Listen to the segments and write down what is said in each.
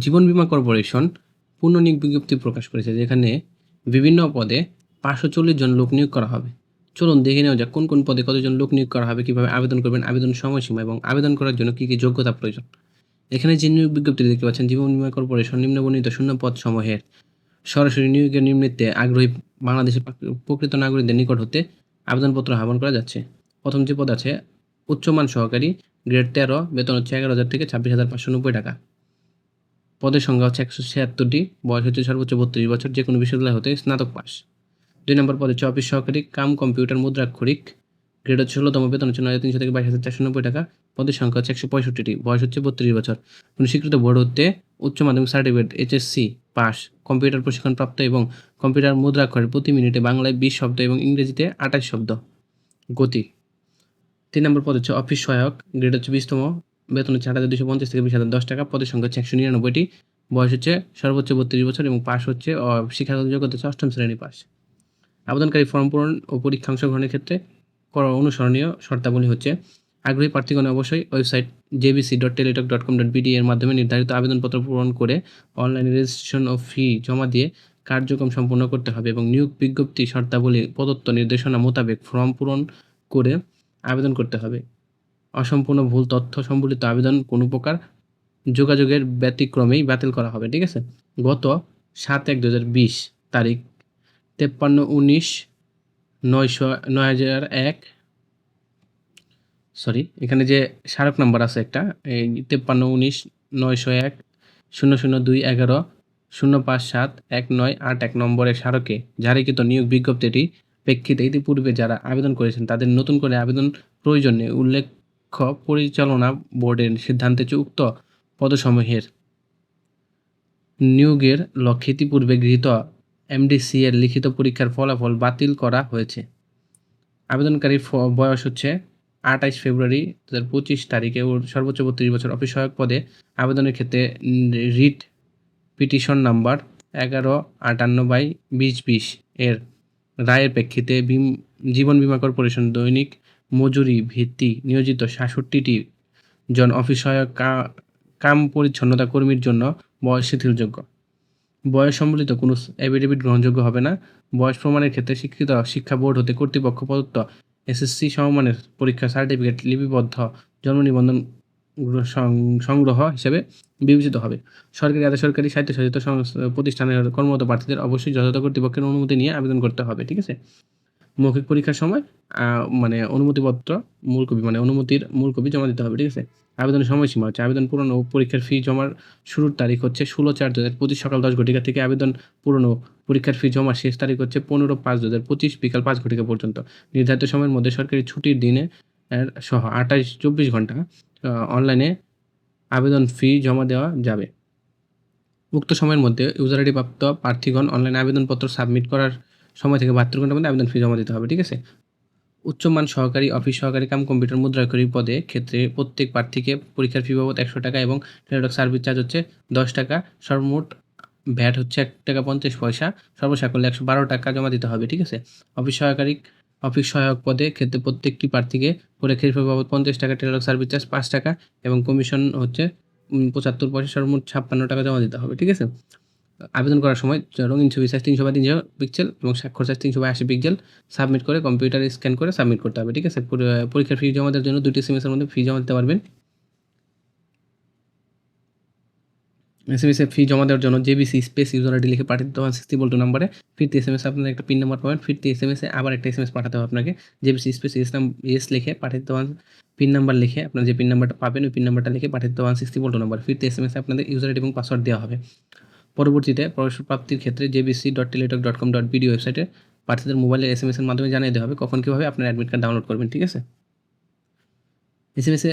জীবন বীমা কর্পোরেশন পুনর্নিয়োগ বিজ্ঞপ্তি প্রকাশ করেছে, যেখানে বিভিন্ন পদে পাঁচশো চল্লিশ জন লোক নিয়োগ করা হবে। চলুন দেখে নেওয়া যাক কোন কোন পদে কতজন লোক নিয়োগ করা হবে, কীভাবে আবেদন করবেন, আবেদন সময়সীমা এবং আবেদন করার জন্য কী কী যোগ্যতা প্রয়োজন। এখানে যে নিয়োগ বিজ্ঞপ্তি দেখতে পাচ্ছেন, জীবন বিমা কর্পোরেশন নিম্নবর্ণিত শূন্য পদ সমূহের সরাসরি নিয়োগের নিমিত্তে আগ্রহী বাংলাদেশের প্রকৃত নাগরিকদের নিকট হতে আবেদনপত্র আহ্বান করা যাচ্ছে। প্রথম যে পদ আছে, উচ্চমান সহকারী, গ্রেড তেরো, বেতন হচ্ছে এগারো হাজার থেকে ছাব্বিশ হাজার পাঁচশো নব্বই টাকা। পদের সংখ্যা হচ্ছে একশো ছিয়াত্তরটি, বয়স হচ্ছে সর্বোচ্চ বত্রিশ বছর, যে কোনো বিশ্ববিদ্যালয় হতে স্নাতক পাস। দুই নম্বর পদ হচ্ছে অফিস সহকারী, কাম, কম্পিউটার, মুদ্রাক্ষরিক। গ্রেড হচ্ছে ষোলোতম বেতন হচ্ছে নয় তিনশো থেকে বাইশ হাজার চারশো নব্বই টাকা। পদের সংখ্যা হচ্ছে একশো পঁয়ষট্টিটি, বয়স হচ্ছে বত্রিশ বছর। কোনো স্বীকৃত বোর্ড হতে উচ্চ মাধ্যমিক সার্টিফিকেট, এইচএসসি পাস। কম্পিউটার প্রশিক্ষণ প্রাপ্ত এবং কম্পিউটার মুদ্রাক্ষরের প্রতি মিনিটে বাংলায় বিশ শব্দ এবং ইংরেজিতে আঠাশ শব্দ। গতি। তিন নম্বর পদ হচ্ছে অফিস সহায়ক, গ্রেড হচ্ছে বিশতম। বেতন হচ্ছে আট হাজার দুশো পঞ্চাশ থেকে বিশ হাজার দশ টাকা। পদের সংখ্যা হচ্ছে একশো নিরানব্বইটি। বয়স হচ্ছে সর্বোচ্চ বত্রিশ বছর এবং পাস হচ্ছে শিক্ষাগত যোগ্যতা হচ্ছে অষ্টম শ্রেণি পাস আবেদনকারী ফর্ম পূরণ ও পরীক্ষা অংশগ্রহণের ক্ষেত্রে করা অনুসরণীয় শর্তাবলী হচ্ছে, আগ্রহী প্রার্থীগণ অবশ্যই website JBC dot Teletalk dot com dot BD এর মাধ্যমে নির্ধারিত আবেদনপত্র পূরণ করে অনলাইন রেজিস্ট্রেশন ও ফি জমা দিয়ে কার্যক্রম সম্পূর্ণ করতে হবে এবং নিয়োগ বিজ্ঞপ্তি শর্তাবলী প্রদত্ত নির্দেশনা মোতাবেক ফর্ম পূরণ করে আবেদন করতে হবে। অসম্পূর্ণ ভুল তথ্য সম্বলিত আবেদন কোনো প্রকার যোগাযোগের ব্যতিক্রমেই বাতিল করা হবে, ঠিক আছে? গত সাত এক দু তারিখ, তেপ্পান্ন উনিশ নয়শো, নয় হাজার এক, সরি, এখানে যে স্মারক নাম্বার আছে একটা, এই তেপ্পান্ন উনিশ নয়শো এক শূন্য শূন্য দুই এগারো শূন্য পাঁচ সাত এক নয় আট এক নম্বরের স্মারকে জারিকৃত নিয়োগ বিজ্ঞপ্তিটি প্রেক্ষিতে ইতিপূর্বে যারা আবেদন করেছেন তাদের নতুন করে আবেদন প্রয়োজনে উল্লেখ্য পরিচালনা বোর্ডের সিদ্ধান্তে উক্ত পদসমূহের নিয়োগের লক্ষ্যে ইতিপূর্বে গৃহীত এমডিসি এর লিখিত পরীক্ষার ফলাফল বাতিল করা হয়েছে। আবেদনকারীর ফ- বয়স হচ্ছে আঠাইশ ফেব্রুয়ারি দু হাজার পঁচিশ তারিখে ও সর্বোচ্চ বত্রিশ বছর অফিস সহায়ক পদে আবেদনের ক্ষেত্রে রিট পিটিশন নাম্বার এগারো আটান্ন বাই বিশ বিশ এর রায়ের প্রেক্ষিতে জীবন বীমা কর্পোরেশন দৈনিক মজুরি ভিত্তি নিয়োজিত সাতষট্টিটি জন অফিস কাম পরিচ্ছন্নতা কর্মীর জন্য বয়স শিথিলযোগ্য। বয়স সম্বলিত কোনো এফিডেভিট গ্রহণযোগ্য হবে না। বয়স প্রমাণের ক্ষেত্রে শিক্ষিত শিক্ষা বোর্ড হতে কর্তৃপক্ষ প্রদত্ত এসএসসি সমমানের পরীক্ষা সার্টিফিকেট লিপিবদ্ধ জন্ম নিবন্ধন সংগ্রহ হিসেবে বিবেচিত হবে। সরকারি আধা সরকারি স্বায়ত্তশাসিত প্রতিষ্ঠানের কর্মরত প্রার্থীদের অবশ্যই যথাযথ কর্তৃপক্ষের অনুমতি নিয়ে আবেদন করতে হবে, ঠিক আছে? মৌখিক পরীক্ষার সময় মানে অনুমতিপত্র, মূল কপি মানে অনুমতির মূল কপি জমা দিতে হবে, ঠিক আছে? আবেদনের সময়সীমা হচ্ছে আবেদন পূরণ ও পরীক্ষার ফি জমার শুরুর তারিখ হচ্ছে ষোলো চার দু হাজার পঁচিশ সকাল দশ ঘটিকা থেকে আবেদন পূরণ ও পরীক্ষার ফি জমার শেষ তারিখ হচ্ছে পনেরো পাঁচ দু হাজার পঁচিশ বিকাল পাঁচ ঘটিকা পর্যন্ত। নির্ধারিত সময়ের মধ্যে সরকারি ছুটির দিনে সহ আঠাশ চব্বিশ ঘণ্টা অনলাইনে আবেদন ফি জমা দেওয়া যাবে। উক্ত সময়ের মধ্যে ইউজার আইডি প্রাপ্ত প্রার্থীগণ অনলাইনে আবেদনপত্র সাবমিট করার সময় থেকে বাহাত্তর ঘণ্টার মধ্যে আবেদন ফি জমা দিতে হবে, ঠিক আছে? উচ্চমান সহকারী, অফিস সহকারী কাম কম্পিউটার মুদ্রাকরী পদে ক্ষেত্রে প্রত্যেক প্রার্থীকে পরীক্ষার ফি বাবদ একশো টাকা এবং টেলিটক সার্ভিস চার্জ হচ্ছে দশ টাকা। সর্বমোট ভ্যাট হচ্ছে এক টাকা পঞ্চাশ পয়সা। সর্বসাকল্যে একশো বারো টাকা জমা দিতে হবে, ঠিক আছে? অফিস সহকারী, অফিস সহায়ক পদে ক্ষেত্রে প্রত্যেকটি প্রার্থীকে পরীক্ষার ফি বাবদ পঞ্চাশ টাকা, টেলিটক সার্ভিস চার্জ পাঁচ টাকা এবং কমিশন হচ্ছে পঁচাত্তর পয়সা। সর্বমোট ছাপ্পান্ন টাকা জমা দিতে হবে, ঠিক আছে? আবেদন করার সময় রঙিন ছবি সাইজ তিনশো বাই তিনশো পিক্সেল এবং স্বাক্ষর সাইজ তিনশো বাই আশি পিক্সেল সাবমিট করে কম্পিউটারে স্ক্যান করে সাবমিট করতে হবে, ঠিক আছে? পরীক্ষার ফি জমা দেওয়ার জন্য দুটি এসএমএস মধ্যে ফি জমা দিতে পারবেন। এসএমএস এ ফি জমা দেওয়ার জন্য J JBC space user ID লিখে পাঠিয়ে দিতে হবে সিক্সটি বল্টু নাম্বারে ফিরতি এসএমএস আপনার একটা পিন নাম্বার পাবেন। ফিরতি এসএমএস এ আবার একটা এসএমএস পাঠাতে হবে আপনাকে। জে জেবিসি স্পেস এস নাম এস লিখে পাঠিয়ে দিতে হবে। পিন নাম্বার লিখে আপনার যে পিন নাম্বারটা পাবেন, ওই পিন নাম্বারটা লিখে পাঠিয়ে দিতে হবে সিক্সটি বল্টু নাম্বার ফিরতি এসএমএস আপনাদের ইউজার আইডি এবং পাসওয়ার্ড দেওয়া হবে। পরবর্তীতে প্রবেশ প্রাপ্তির ক্ষেত্রে JBC dot Teletalk dot com dot BD ওয়েবসাইটে প্রার্থীদের মোবাইলের এস এম এর মাধ্যমে জানিয়ে দেওয়া হবে কখন কীভাবে আপনার অ্যাডমিট কার্ড ডাউনলোড করবেন, ঠিক আছে? এস এম এসে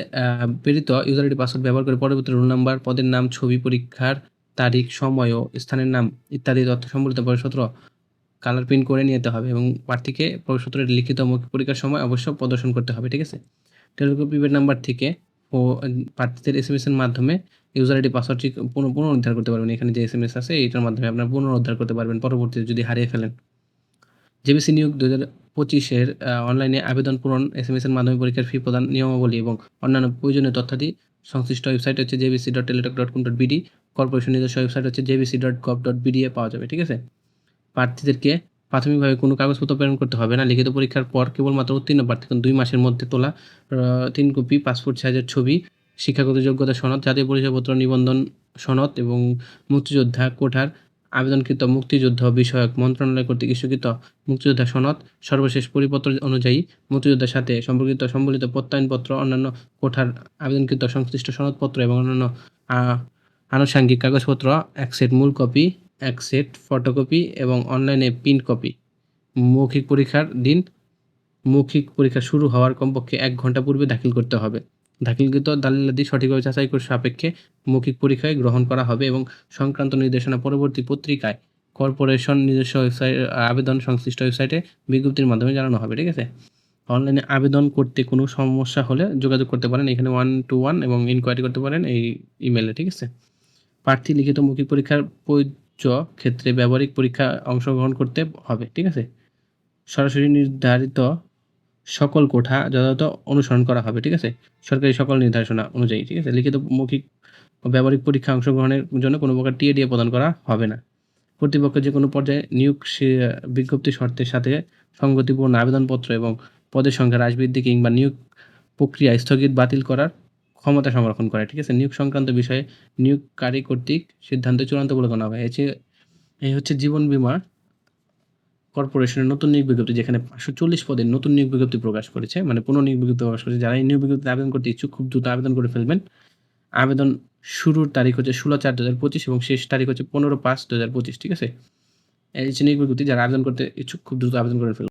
প্রেরিত ইউজার আইডি পাসওয়ার্ড ব্যবহার করে পরবর্তী রোল নাম্বার পদের নাম, ছবি, পরীক্ষার তারিখ, সময় ও স্থানের নাম ইত্যাদি তথ্য সম্বলিত প্রবেশপত্র কালার প্রিন্ট করে নিতে হবে এবং প্রার্থীকে প্রবেশপত্রের লিখিত মৌখিক পরীক্ষার সময় অবশ্য প্রদর্শন করতে হবে, ঠিক আছে? টেলিগ্রাম প্রিপেড নাম্বার থেকে ও প্রার্থীদের এস এম এর মাধ্যমে ইউজার আইডি পাসওয়ার্ডটি পুনঃ, পুনরুদ্ধার করতে পারবেন। এখানে যে এস এম এস আছে এইটার মাধ্যমে আপনার পুনরুদ্ধার করতে পারবেন, পরবর্তীতে যদি হারিয়ে ফেলেন। জেবিসি নিয়োগ দু হাজার পঁচিশের অনলাইনে আবেদন পূরণ এস এম এস এর মাধ্যমে পরীক্ষার ফি প্রদান, নিয়মাবলী এবং অন্যান্য প্রয়োজনীয় তথ্যাদি। সংশ্লিষ্ট ওয়েবসাইট হচ্ছে JBC dot Teletalk dot com dot BD corporation নিজস্ব ওয়েবসাইট হচ্ছে জেবিসি ডট গভ ডট বিডিএ পাওয়া যাবে, ঠিক আছে? প্রার্থীদেরকে প্রাথমিকভাবে কোনো কাগজপত্র প্রেরণ করতে হবে না। লিখিত পরীক্ষার পর কেবলমাত্র উত্তীর্ণ প্রার্থীগণ দুই মাসের মধ্যে তোলা তিন কপি পাসপোর্ট সাইজের ছবি শিক্ষাগত যোগ্যতা সনদ, জাতীয় পরিচয়পত্র নিবন্ধন সনদ এবং মুক্তিযোদ্ধা কোঠার আবেদনকৃত মুক্তিযুদ্ধ বিষয়ক মন্ত্রণালয় কর্তৃক ইস্যুকৃত মুক্তিযোদ্ধা সনদ, সর্বশেষ পরিপত্র অনুযায়ী মুক্তিযোদ্ধার সাথে সম্পর্কিত সম্বলিত প্রত্যয়নপত্র, অন্যান্য কোঠার আবেদনকৃত সংশ্লিষ্ট সনদপত্র এবং অন্যান্য আনুষঙ্গিক কাগজপত্র, এক সেট মূল কপি, এক সেট ফটোকপি এবং অনলাইনে প্রিন্ট কপি। মৌখিক পরীক্ষার দিন, মৌখিক পরীক্ষা শুরু হওয়ার কমপক্ষে এক ঘণ্টা পূর্বে দাখিল করতে হবে। দাখিলকৃত দালিলাদি সঠিকভাবে যাচাই করে সাপেক্ষে মৌখিক পরীক্ষায় গ্রহণ করা হবে এবং সংক্রান্ত নির্দেশনা পরবর্তী পত্রিকায় কর্পোরেশন নিজস্ব ওয়েবসাইট আবেদন সংশ্লিষ্ট ওয়েবসাইটে বিজ্ঞপ্তির মাধ্যমে জানানো হবে, ঠিক আছে? অনলাইনে আবেদন করতে কোনো সমস্যা হলে যোগাযোগ করতে পারেন, এখানে ওয়ান টু ওয়ান এবং ইনকোয়ারি করতে পারেন এই ইমেলে ঠিক আছে? প্রার্থী লিখিত মৌখিক পরীক্ষার প্রযোজ্য ক্ষেত্রে ব্যবহারিক পরীক্ষা অংশগ্রহণ করতে হবে, ঠিক আছে? সরাসরি নির্ধারিত সকল কোঠা যথাযথ অনুসরণ করা হবে, ঠিক আছে? সরকারি সকল নির্দেশনা অনুযায়ী, ঠিক আছে? লিখিত মৌখিক ব্যবহারিক পরীক্ষা অংশগ্রহণের জন্য কোনো প্রকার টিএডিএ প্রদান করা হবে না। কর্তৃপক্ষ যে কোনো পর্যায়ে নিয়োগ বিজ্ঞপ্তি শর্তের সাথে সংগতিপূর্ণ আবেদনপত্র এবং পদের সংখ্যা হ্রাস বৃদ্ধি কিংবা নিয়োগ প্রক্রিয়া স্থগিত বাতিল করার ক্ষমতা সংরক্ষণ করে, ঠিক আছে? নিয়োগ সংক্রান্ত বিষয়ে নিয়োগকারী কর্তৃক সিদ্ধান্ত চূড়ান্ত বলে গণনা হবে। এই হচ্ছে জীবন বীমা কর্পোরেশনের নতুন নিয়োগ বিজ্ঞপ্তি যেখানে পাঁচশো চল্লিশ পদের নতুন নিয়োগ বিজ্ঞপ্তি প্রকাশ করেছে মানে পুনঃ নিয়োগ বিজ্ঞপ্তি প্রকাশ করেছে। যারা এই নিয়োগ বিজ্ঞপ্তিতে আবেদন করতে ইচ্ছুক, খুব দ্রুত আবেদন করে ফেলবেন। আবেদন শুরুর তারিখ হচ্ছে ষোলো চার দু হাজার পঁচিশ এবং শেষ তারিখ হচ্ছে পনেরো পাঁচ দু হাজার পঁচিশ, ঠিক আছে? এই নিয়োগ বিজ্ঞপ্তি, যারা আবেদন করতে ইচ্ছুক, খুব দ্রুত আবেদন করে ফেলবেন।